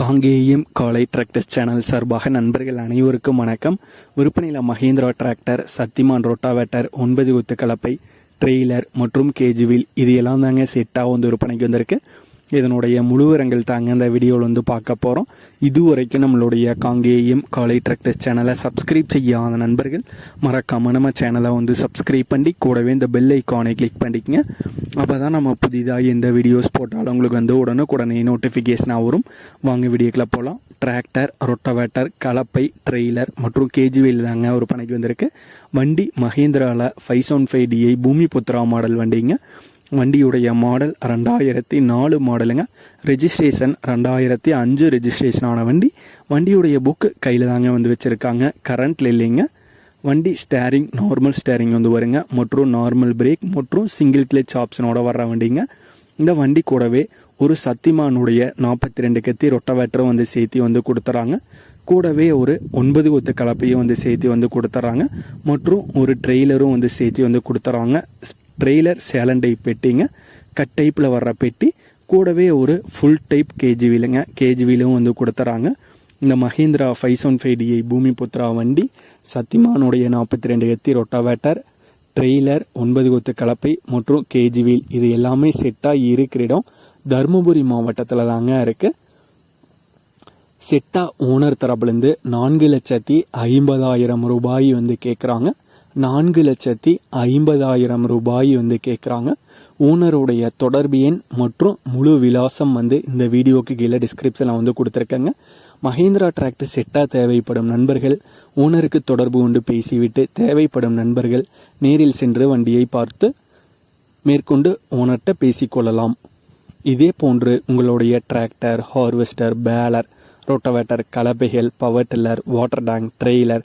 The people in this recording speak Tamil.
காங்கேயம் காலை டிராக்டர்ஸ் சேனல் சார்பாக நண்பர்கள் அனைவருக்கும் வணக்கம். விற்பனையில் மஹேந்திரா டிராக்டர் சத்திமான் ரோட்டாவேட்டர் ஒன்பது குத்து கலப்பை ட்ரெய்லர் மற்றும் கேஜுவில் இது எல்லாம் தாங்க செட்டாக வந்து விற்பனைக்கு வந்திருக்கு. இதனுடைய முழுவரங்கள் தாங்க இந்த வீடியோவில் வந்து பார்க்க போகிறோம் இதுவரைக்கும் நம்மளுடைய காங்கேயம் காலை டிராக்டர்ஸ் சேனலை சப்ஸ்கிரைப் செய்யாத நண்பர்கள் மறக்காம நம்ம சேனலை வந்து சப்ஸ்கிரைப் பண்ணி கூடவே இந்த பெல் ஐக்கானை கிளிக் பண்ணிக்கங்க. அப்போ தான் நம்ம புதிதாக எந்த வீடியோஸ் போட்டாலும் உங்களுக்கு வந்து உடனுக்குடனே நோட்டிஃபிகேஷனாக வரும். வாங்க வீடியோக்கில் போகலாம் டிராக்டர் ரொட்டவேட்டர் கலப்பை ட்ரெய்லர் மற்றும் கேஜிவில் தாங்க ஒரு பணிக்கு வந்திருக்கு. வண்டி மஹேந்திராவில் five seven five DI Bhoomi Putra model வண்டிங்க. வண்டியுடைய மாடல் ரெண்டாயிரத்தி நாலு மாடலுங்க. ரெஜிஸ்ட்ரேஷன் ரெண்டாயிரத்தி அஞ்சு ரெஜிஸ்ட்ரேஷன் ஆன வண்டி. வண்டியுடைய புக்கு கையில் தாங்க வந்து வச்சுருக்காங்க. கரண்ட்டில் இல்லைங்க. வண்டி ஸ்டேரிங் நார்மல் ஸ்டேரிங் வந்து வருங்க. மற்றும் நார்மல் பிரேக் மற்றும் சிங்கிள் கிளச் ஆப்ஷனோட வர்ற வண்டிங்க. இந்த வண்டி கூடவே ஒரு சத்திமானுடைய நாற்பத்தி ரெண்டு கத்தி ரொட்டவேட்டரும் வந்து சேர்த்து வந்து கொடுத்துறாங்க. கூடவே ஒரு ஒன்பது ஒத்து கலப்பையும் வந்து சேர்த்து வந்து கொடுத்துறாங்க. மற்றும் ஒரு ட்ரெய்லரும் வந்து சேர்த்து வந்து கொடுத்துறாங்க. ட்ரெய்லர் சேலன் டைப் பெட்டிங்க. கட் டைப்பில் வர்ற பெட்டி. கூடவே ஒரு ஃபுல் டைப் கேஜி வீலுங்க கேஜி வீலும் வந்து கொடுத்துறாங்க. இந்த Mahindra five seven five DI Bhoomi Putra வண்டி. சத்திமானுடைய நாற்பத்தி ரெண்டு எத்தி ரொட்டாவேட்டர். ட்ரெய்லர் ஒன்பது கொத்து கலப்பை மற்றும் கேஜி வீல் இது எல்லாமே செட்டாக இருக்கிற இடம். தருமபுரி மாவட்டத்தில் தாங்க இருக்குது செட்டா ஓனர் தரப்புலேருந்து நான்கு லட்சத்தி ஐம்பதாயிரம் ரூபாய் வந்து கேட்குறாங்க நான்கு லட்சத்தி ஐம்பதாயிரம் ரூபாய் வந்து கேட்குறாங்க ஓனருடைய தொடர்பு எண் மற்றும் முழு விலாசம் வந்து இந்த வீடியோக்கு கீழே டிஸ்கிரிப்ஷனில் வந்து கொடுத்துருக்கேங்க. மஹேந்திரா டிராக்டர் செட்டாக தேவைப்படும் நண்பர்கள் ஓனருக்கு தொடர்பு கொண்டு பேசிவிட்டு தேவைப்படும் நண்பர்கள் நேரில் சென்று வண்டியை பார்த்து மேற்கொண்டு ஓனர்கிட்ட பேசிக்கொள்ளலாம் இதே போன்று உங்களுடைய tractor harvester baler rotavator கலப்பைகள் power tiller water tank trailer